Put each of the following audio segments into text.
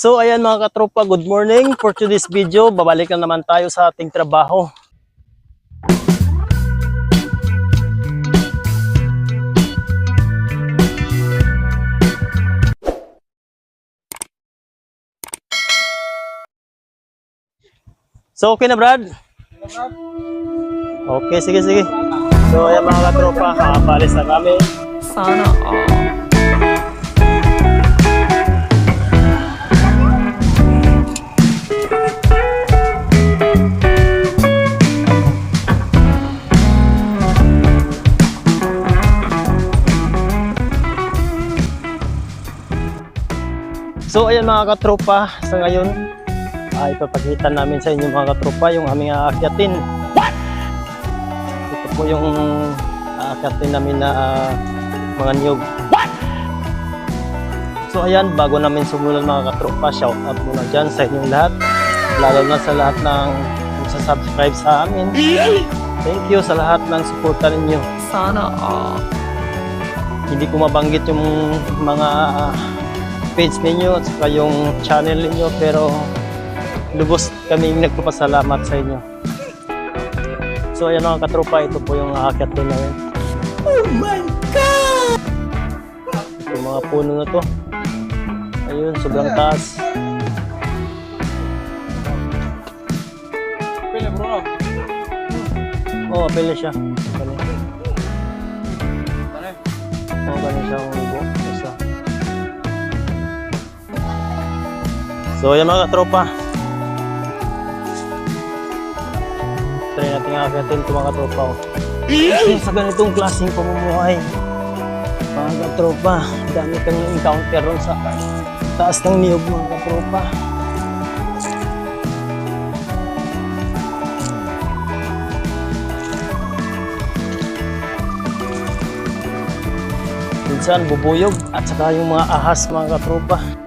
So ayan mga katropa, good morning. For today's video, babalik na naman tayo sa ating trabaho. So okay na Brad? Okay, sige sige. So ayan mga katropa, kakapalis na kami. Sana all. So ayan mga katropa, sa ngayon ay ipapakita namin sa inyo mga katropa yung aming aakyatin. Ito po yung aakyatin namin na ah, mga niyog. So ayan, bago namin sumulan mga katropa, shout out muna dyan sa inyong lahat. Lalo na sa lahat ng subscribe sa amin. Thank you sa lahat ng suporta ninyo. Sana all. Hindi ko mabanggit yung mga page ninyo at saka yung channel ninyo pero lubos kaming nagpapasalamat sa inyo. So ayan mga katropa, ito po yung aakyat din namin. Oh my God! Ito yung mga puno na to. Ayun, sobrang taas. Pila bro. Oo, oh, apel na siya. Ganun. Oo, ganun siya ang ubo. So, yan mga katropa. Try natin nga agad ito mga katropa. oh. Sa ganitong klaseng pamumuhay. Mga katropa, dami kang encounter ron sa taas ng niyog mga katropa. Minsan bubuyog at saka yung mga ahas mga katropa.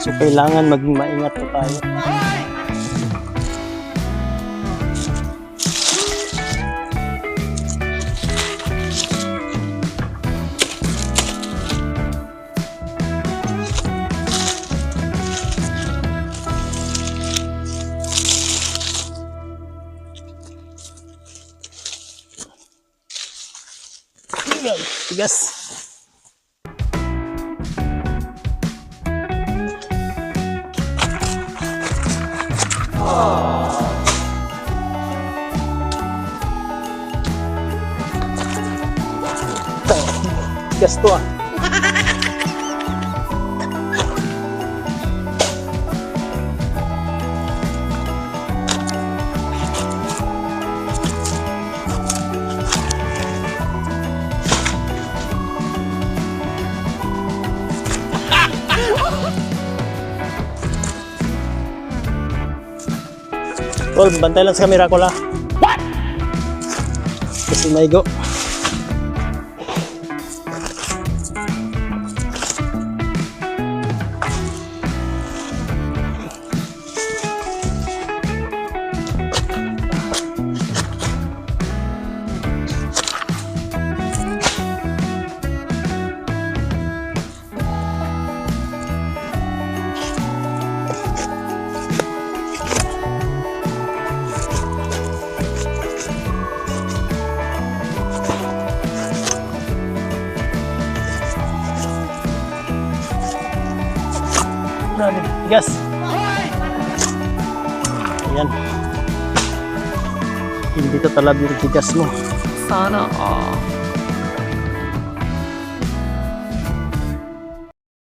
So kailangan maging maingat po tayo. Tigas. To ah. Tol, bantay lang sa camera ko la. What? Kasi maigo. Grabe, tigas. Ayan. Hindi to talab yung tigas mo. Sana all.